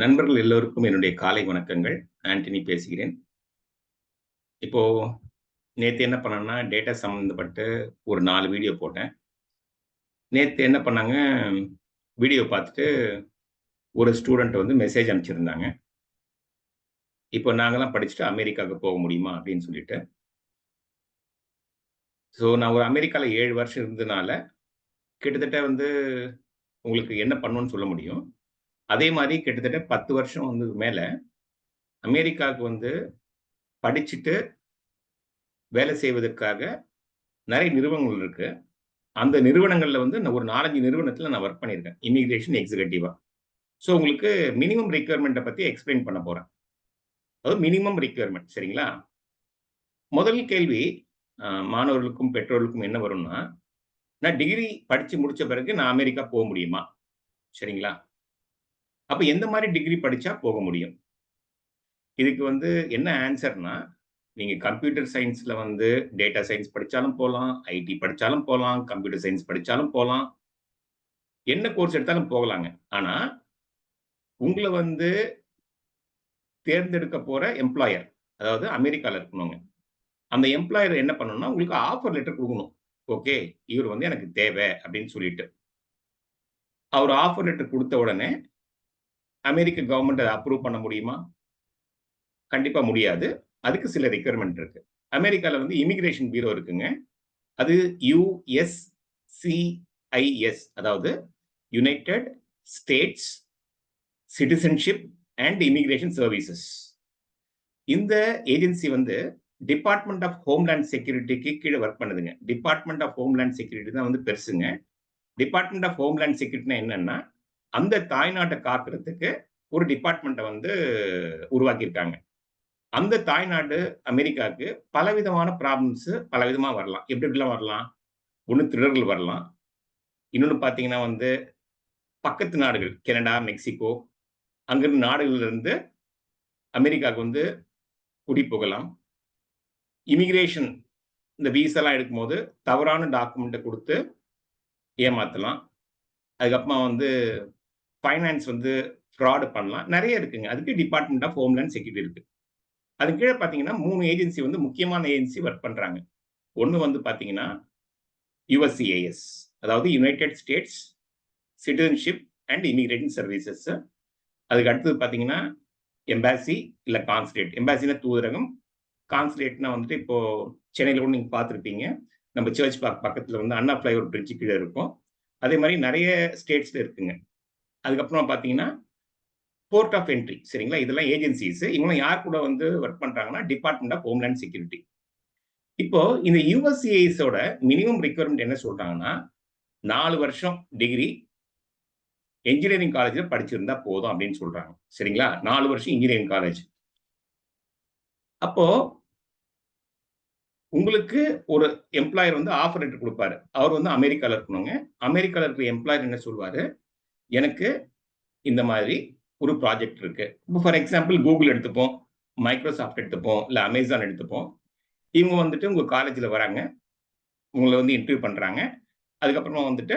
நண்பர்கள் எல்லோருக்கும் என்னுடைய காலை வணக்கங்கள். ஆண்டனி பேசுகிறேன். இப்போ நேற்று என்ன பண்ணேன்னா டேட்டா சம்மந்தப்பட்டு ஒரு நாலு வீடியோ போட்டேன். நேற்று என்ன பண்ணாங்க வீடியோ பார்த்துட்டு ஒரு ஸ்டூடெண்ட் வந்து மெசேஜ் அனுப்பிச்சிருந்தாங்க. இப்போ நாங்கெல்லாம் படிச்சுட்டு அமெரிக்காவுக்கு போக முடியுமா அப்படின்னு சொல்லிட்டு. ஸோ நான் ஒரு அமெரிக்காவில் ஏழு வருஷம் இருந்ததுனால கிட்டத்தட்ட வந்து உங்களுக்கு என்ன பண்ணணும்னு சொல்ல முடியும். அதே மாதிரி கிட்டத்தட்ட பத்து வருஷம் வந்தது மேலே அமெரிக்காவுக்கு வந்து படிச்சுட்டு வேலை செய்வதற்காக நிறைய நிறுவனங்கள் இருக்கு. அந்த நிறுவனங்களில் வந்து நான் ஒரு நாலஞ்சு நிறுவனத்தில் நான் ஒர்க் பண்ணியிருக்கேன். இமிகிரேஷன் எக்ஸிகூட்டிவாக ஸோ உங்களுக்கு மினிமம் ரெக்யர்மெண்ட்டை பற்றி எக்ஸ்பிளைன் பண்ண போகிறேன் அதாவது மினிமம் ரெக்யர்மெண்ட் சரிங்களா? முதல் கேள்வி மாணவர்களுக்கும் பெற்றோர்களுக்கும் என்ன வரும்னா நான் டிகிரி படித்து முடித்த பிறகு நான் அமெரிக்கா போக முடியுமா? சரிங்களா? அப்போ எந்த மாதிரி டிகிரி படித்தா போக முடியும்? இதுக்கு வந்து என்ன ஆன்சர்னா நீங்கள் கம்ப்யூட்டர் சயின்ஸில் வந்து டேட்டா சயின்ஸ் படித்தாலும் போகலாம் ஐடி படித்தாலும் போகலாம் கம்ப்யூட்டர் சயின்ஸ் படித்தாலும் போகலாம் என்ன கோர்ஸ் எடுத்தாலும் போகலாங்க. ஆனால் உங்களை வந்து தேர்ந்தெடுக்க போகிற எம்ப்ளாயர் அதாவது அமெரிக்காவில் இருக்கணுங்க. அந்த எம்ப்ளாயர் என்ன பண்ணணும்னா உங்களுக்கு ஆஃபர் லெட்டர் கொடுக்கணும். ஓகே இவர் வந்து எனக்கு தேவை அப்படின்னு சொல்லிட்டு. அவர் ஆஃபர் லெட்டர் கொடுத்த உடனே அமெரிக்க கவர்மெண்ட் அதை அப்ரூவ் பண்ண முடியுமா? கண்டிப்பாக முடியாது. அதுக்கு சில ரெக்யர்மெண்ட் இருக்கு. அமெரிக்காவில் வந்து இமிகிரேஷன் பீரோ இருக்குங்க. அது யுஎஸ்சிஐஎஸ் அதாவது United States citizenship and immigration services இந்த ஏஜென்சி வந்து டிபார்ட்மெண்ட் ஆஃப் ஹோம்லேண்ட் செக்யூரிட்டிக்கு கீழே ஒர்க் பண்ணுதுங்க. டிபார்ட்மெண்ட் ஆஃப் ஹோம்லேண்ட் செக்யூரிட்டி தான் வந்து பெருசுங்க. டிபார்ட்மெண்ட் ஆஃப் ஹோம்லேண்ட் செக்யூரிட்டினா என்னன்னா அந்த தாய்நாட்டை காக்கிறதுக்கு ஒரு டிபார்ட்மெண்ட்டை வந்து உருவாக்கியிருக்காங்க. அந்த தாய்நாடு அமெரிக்காவுக்கு பலவிதமான ப்ராப்ளம்ஸு பலவிதமாக வரலாம். எப்படி எப்படிலாம் வரலாம்? ஒன்று திருடர்கள் வரலாம். இன்னொன்று பார்த்தீங்கன்னா வந்து பக்கத்து நாடுகள் கனடா மெக்சிகோ அங்கிருந்து நாடுகளிலிருந்து அமெரிக்காவுக்கு வந்து குடி போகலாம் இமிகிரேஷன் இந்த வீசெல்லாம் எடுக்கும்போது தவறான டாக்குமெண்ட்டை கொடுத்து ஏமாற்றலாம் அதுக்கப்புறமா வந்து ஃபைனான்ஸ் வந்து ஃப்ராடு பண்ணலாம். நிறைய இருக்குங்க. அதுக்கு டிபார்ட்மெண்ட் ஆஃப் ஹோம்லேண்ட் செக்யூரிட்டி இருக்கு. அது கீழே பார்த்தீங்கன்னா மூணு ஏஜென்சி வந்து முக்கியமான ஏஜென்சி ஒர்க் பண்ணுறாங்க ஒன்று வந்து பார்த்தீங்கன்னா யுஎஸ்சிஏஎஸ் அதாவது United States citizenship and immigration services அதுக்கு அடுத்தது பார்த்தீங்கன்னா எம்பாசி இல்லை கான்சுலேட் எம்பாசினா தூதரகம். கான்சுலேட்னா வந்துட்டு இப்போ சென்னையில் கூட நீங்கள் பார்த்துருப்பீங்க. நம்ம சர்ச் பார்க் பக்கத்தில் வந்து அண்ணா ஃப்ளைஓவர் பிரிட்ஜு கீழே இருக்கும். அதே மாதிரி நிறைய ஸ்டேட்ஸில் இருக்குங்க. அதுக்கப்புறம் பார்த்தீங்கன்னா போர்ட் ஆஃப் என்ட்ரி சரிங்களா? இதெல்லாம் ஏஜென்சிஸ் இவங்க யார் கூட வந்து ஒர்க் பண்ணுறாங்கன்னா டிபார்ட்மெண்ட் ஆஃப் ஹோம்லேண்ட் செக்யூரிட்டி இப்போ இந்த யூஎஸ்சிஐஸோட மினிமம் ரெக்யர்மெண்ட் என்ன சொல்றாங்கன்னா நாலு வருஷம் டிகிரி என்ஜினியரிங் காலேஜில் படிச்சிருந்தா போதும் அப்படின்னு சொல்றாங்க. சரிங்களா? நாலு வருஷம் இன்ஜினியரிங் காலேஜ் அப்போ உங்களுக்கு ஒரு எம்ப்ளாயர் வந்து ஆஃபர் லெட்டர் கொடுப்பாரு. அவர் வந்து அமெரிக்காவில் இருக்கணுங்க. அமெரிக்காவில் இருக்கிற எம்ப்ளாயர் என்ன சொல்வாரு? எனக்கு இந்த மாதிரி ஒரு ப்ராஜெக்ட் இருக்கு. இப்போ ஃபார் எக்ஸாம்பிள் கூகுள் எடுத்துப்போம் மைக்ரோசாஃப்ட் எடுத்துப்போம் இல்லை அமேசான் எடுத்துப்போம். இவங்க வந்துட்டு உங்கள் காலேஜில் வராங்க. உங்களை வந்து இன்டர்வியூ பண்ணுறாங்க அதுக்கப்புறமா வந்துட்டு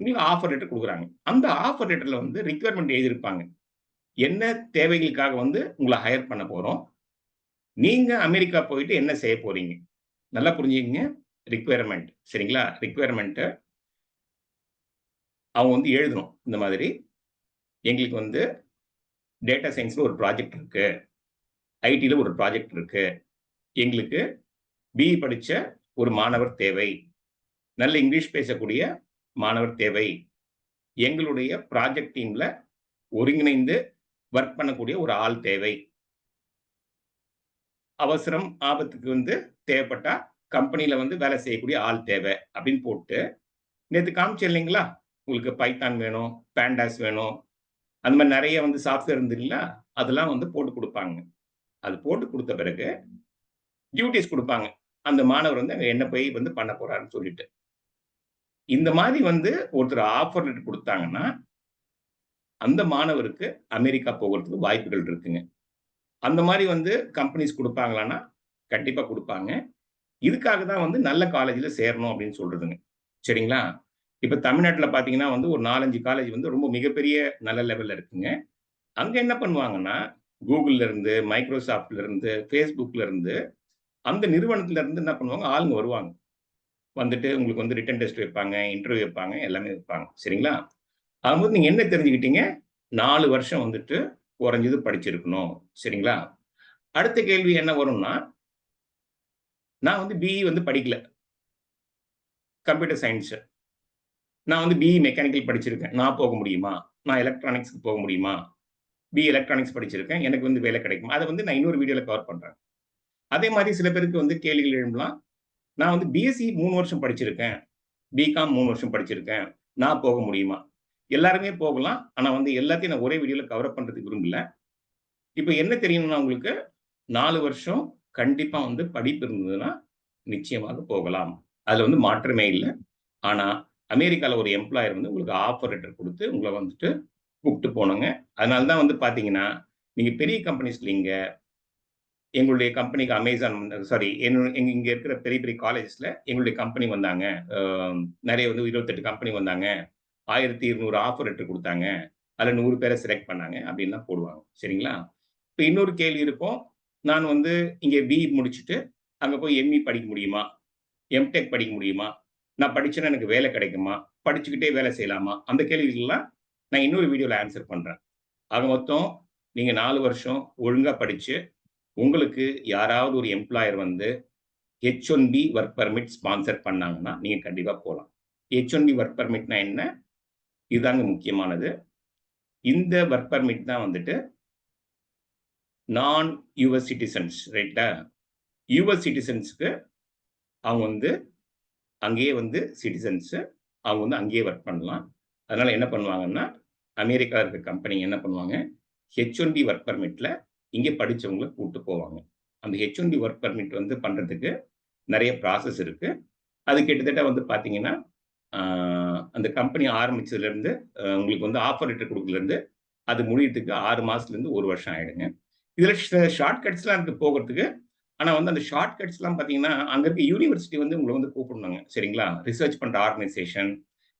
உங்களுக்கு ஆஃபர் லெட்டர் கொடுக்குறாங்க. அந்த ஆஃபர் லெட்டரில் வந்து ரிக்வயர்மெண்ட் எழுதியிருப்பாங்க. என்ன தேவைகளுக்காக வந்து உங்களை ஹையர் பண்ண போகிறோம் நீங்கள் அமெரிக்கா போயிட்டு என்ன செய்ய போகிறீங்க நல்லா புரிஞ்சுக்கங்க. ரிக்வயர்மெண்ட் சரிங்களா? ரிக்வயர்மெண்ட்டை அவங்க வந்து எழுதணும் இந்த மாதிரி. எங்களுக்கு வந்து டேட்டா சயின்ஸில் ஒரு ப்ராஜெக்ட் இருக்கு. ஐடியில் ஒரு ப்ராஜெக்ட் இருக்கு. எங்களுக்கு பிஇ படித்த ஒரு மாணவர் தேவை. நல்ல இங்கிலீஷ் பேசக்கூடிய மாணவர் தேவை. எங்களுடைய ப்ராஜெக்ட் டீம்ல ஒருங்கிணைந்து ஒர்க் பண்ணக்கூடிய ஒரு ஆள் தேவை. அவசரம் ஆபத்துக்கு வந்து தேவைப்பட்டா கம்பெனியில வந்து வேலை செய்யக்கூடிய ஆள் தேவை அப்படின்னு போட்டு நேற்று காமிச்சு இல்லைங்களா? உங்களுக்கு பைத்தான் வேணும் பேண்டாஸ் வேணும். அந்த மாதிரி நிறைய வந்து சாஃப்ட்வேர் இருந்து இல்லைங்களா அதெல்லாம் வந்து போட்டு கொடுப்பாங்க. அது போட்டு கொடுத்த பிறகு டியூட்டிஸ் கொடுப்பாங்க. அந்த மாணவர் வந்து அங்கே என்ன போய் வந்து பண்ண போறாருன்னு சொல்லிட்டு. இந்த மாதிரி வந்து ஒருத்தர் ஆஃபர் லெட்டர் கொடுத்தாங்கன்னா அந்த மாணவருக்கு அமெரிக்கா போகிறதுக்கு வாய்ப்புகள் இருக்குங்க. அந்த மாதிரி வந்து கம்பெனிஸ் கொடுப்பாங்களான்னா கண்டிப்பாக கொடுப்பாங்க. இதுக்காக தான் வந்து நல்ல காலேஜில் சேரணும் அப்படின்னு சொல்றதுங்க. சரிங்களா? இப்போ தமிழ்நாட்டில் பார்த்தீங்கன்னா வந்து ஒரு நாலஞ்சு காலேஜ் வந்து ரொம்ப மிகப்பெரிய நல்ல லெவலில் இருக்குங்க அங்கே என்ன பண்ணுவாங்கன்னா, கூகுள்ல இருந்து, மைக்ரோசாஃப்ட்ல இருந்து, Facebookல இருந்து, அந்த நிறுவனத்துல இருந்து என்ன பண்ணுவாங்க, ஆளுங்க வருவாங்க. வந்துட்டு உங்களுக்கு வந்து ரிட்டன் டெஸ்ட் வைப்பாங்க, இன்டர்வியூ வைப்பாங்க, எல்லாமே வைப்பாங்க. சரிங்களா? அவங்க வந்து நீங்கள் என்ன தெரிஞ்சுக்கிட்டீங்க? நாலு வருஷம் வந்துட்டு குறைஞ்சது படிச்சிருக்கணும். சரிங்களா? அடுத்த கேள்வி என்ன வரும்னா நான் வந்து பிஇ வந்து படிக்கல. கம்ப்யூட்டர் சயின்ஸு நான் வந்து பிஇ மெக்கானிக்கல் படிச்சிருக்கேன். நான் போக முடியுமா? நான் எலக்ட்ரானிக்ஸ்க்கு போக முடியுமா? பி எலக்ட்ரானிக்ஸ் படிச்சிருக்கேன். எனக்கு வந்து வேலை கிடைக்கும் அதை வந்து நான் இன்னொரு வீடியோவில் கவர் பண்ணுறேன் அதே மாதிரி சில பேருக்கு வந்து கேள்விகள் எழும்பலாம். நான் வந்து பிஎஸ்சி மூணு வருஷம் படிச்சிருக்கேன். பிகாம் மூணு வருஷம் படிச்சிருக்கேன். நான் போக முடியுமா? எல்லாருமே போகலாம். ஆனால் வந்து எல்லாத்தையும் நான் ஒரே வீடியோவில் கவர் பண்ணுறதுக்கு விரும்பல. இப்போ என்ன தெரியணும்னா உங்களுக்கு நாலு வருஷம் கண்டிப்பாக வந்து படிப்பு இருந்ததுன்னா, நிச்சயமாக போகலாம். அதில் வந்து மாற்றமே இல்லை ஆனால் அமெரிக்காவில் ஒரு எம்ப்ளாயர் வந்து உங்களுக்கு ஆஃபர் லெட்டர் கொடுத்து உங்களை வந்துட்டு கூப்பிட்டு போனோங்க அதனால தான் வந்து பார்த்தீங்கன்னா, நீங்கள் பெரிய கம்பெனிஸ் இல்லைங்க எங்களுடைய கம்பெனிக்கு அமேசான் சாரி எங்க இங்கே இருக்கிற பெரிய பெரிய காலேஜஸில் எங்களுடைய கம்பெனி வந்தாங்க. நிறைய வந்து 28 கம்பெனி வந்தாங்க. 1200 ஆஃபர் லெட்டர் கொடுத்தாங்க அதில் நூறு பேரை செலக்ட் பண்ணாங்க அப்படின்லாம் போடுவாங்க. சரிங்களா? இப்போ இன்னொரு கேள்வி இருக்கும். நான் வந்து இங்கே பிஇ முடிச்சுட்டு, அங்கே போய் எம்இ படிக்க முடியுமா? எம்டெக் படிக்க முடியுமா? நான் படிச்சேன்னா எனக்கு வேலை கிடைக்குமா? படிச்சுக்கிட்டே வேலை செய்யலாமா? அந்த கேள்விகள்லாம் நான் இன்னொரு வீடியோவில் ஆன்சர் பண்ணுறேன் ஆக மொத்தம் நீங்கள் நாலு வருஷம் ஒழுங்காக படித்து உங்களுக்கு யாராவது ஒரு எம்ப்ளாயர் வந்து H one B work permit sponsor பண்ணாங்கன்னா, நீங்க கண்டிப்பா போலாம். H1பி வொர்க் பெர்மிட்னா என்ன? இதுதாங்க முக்கியமானது. இந்த ஒர்க் பர்மிட் தான் வந்துட்டு நான் யுஎஸ் சிட்டிசன்ஸ் ரைட்டா? யுஎஸ் சிட்டிசன்ஸ்க்கு அவங்க வந்து அங்கேயே வந்து சிட்டிசன்ஸு அவங்க வந்து அங்கேயே ஒர்க் பண்ணலாம். அதனால் என்ன பண்ணுவாங்கன்னா, அமெரிக்காவில் இருக்க கம்பெனி என்ன பண்ணுவாங்க, ஹெச்ஓண்டி ஒர்க் பர்மிட்டில் இங்கே படித்தவங்கள கூப்பிட்டு போவாங்க. அந்த H one B work permit வந்து பண்ணுறதுக்கு நிறைய ப்ராசஸ் இருக்குது அது கிட்டத்தட்ட வந்து பார்த்தீங்கன்னா, அந்த கம்பெனி ஆரம்பித்ததுலேருந்து உங்களுக்கு வந்து ஆஃபர் லெட்டர் கொடுக்குறதுலேருந்து அது முடியறதுக்கு ஆறு மாதத்துலேருந்து ஒரு வருஷம் ஆகிடுங்க இதில் ஷார்ட் கட்ஸ்லாம் இருக்கு ஆனா வந்து அந்த ஷார்ட் கட்ஸ்லாம் பார்த்தீங்கன்னா, அங்க இருக்க யூனிவர்சிட்டி வந்து உங்களை வந்து கூப்பிடணுங்க. சரிங்களா? ரிசர்ச் பண்ற ஆர்கனைசேஷன்,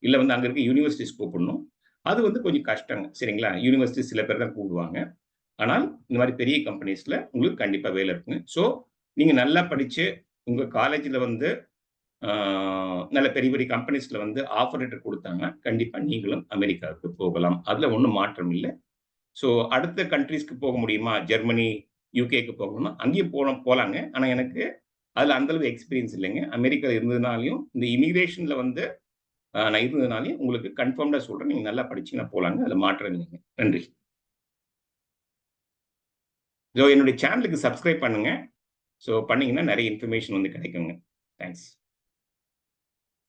இல்ல வந்து அங்க இருக்க யூனிவர்சிட்டிஸ் கூப்பிடணும். அது வந்து கொஞ்சம் கஷ்டங்க. சரிங்களா? யூனிவர்சிட்டி சில பேர் தான் கூப்பிடுவாங்க. ஆனால் இந்த மாதிரி பெரிய கம்பெனிஸ்ல உங்களுக்கு கண்டிப்பா வேலை இருக்குங்க. ஸோ நீங்க நல்லா படிச்சு, உங்க காலேஜ்ல வந்து நல்ல பெரிய பெரிய கம்பெனிஸ்ல வந்து ஆஃபர் லெட்டர் கொடுத்தாங்க கண்டிப்பா நீங்களும் அமெரிக்காவுக்கு போகலாம். அதுல ஒன்றும் மாற்றம் இல்லை ஸோ அடுத்த கண்ட்ரீஸ்க்கு போக முடியுமா? ஜெர்மனி, யுகேக்கு போகணும்னா, அங்கேயும் போன போகலாங்க ஆனால் எனக்கு அதில் அந்தளவு எக்ஸ்பீரியன்ஸ் இல்லைங்க. அமெரிக்கா இருந்ததுனாலையும் இந்த இமிகிரேஷன்ல வந்து நான் இருந்ததுனாலையும் உங்களுக்கு கன்ஃபார்ம்டாக சொல்கிறேன் நீங்கள் நல்லா படிச்சிங்கன்னா போகலாங்க அதில் மாற்றம் இல்லைங்க. நன்றி. ஸோ என்னுடைய சேனலுக்கு சப்ஸ்கிரைப் பண்ணுங்கள் ஸோ பண்ணிங்கன்னா நிறைய இன்ஃபர்மேஷன் வந்து கிடைக்குங்க. தேங்க்ஸ்.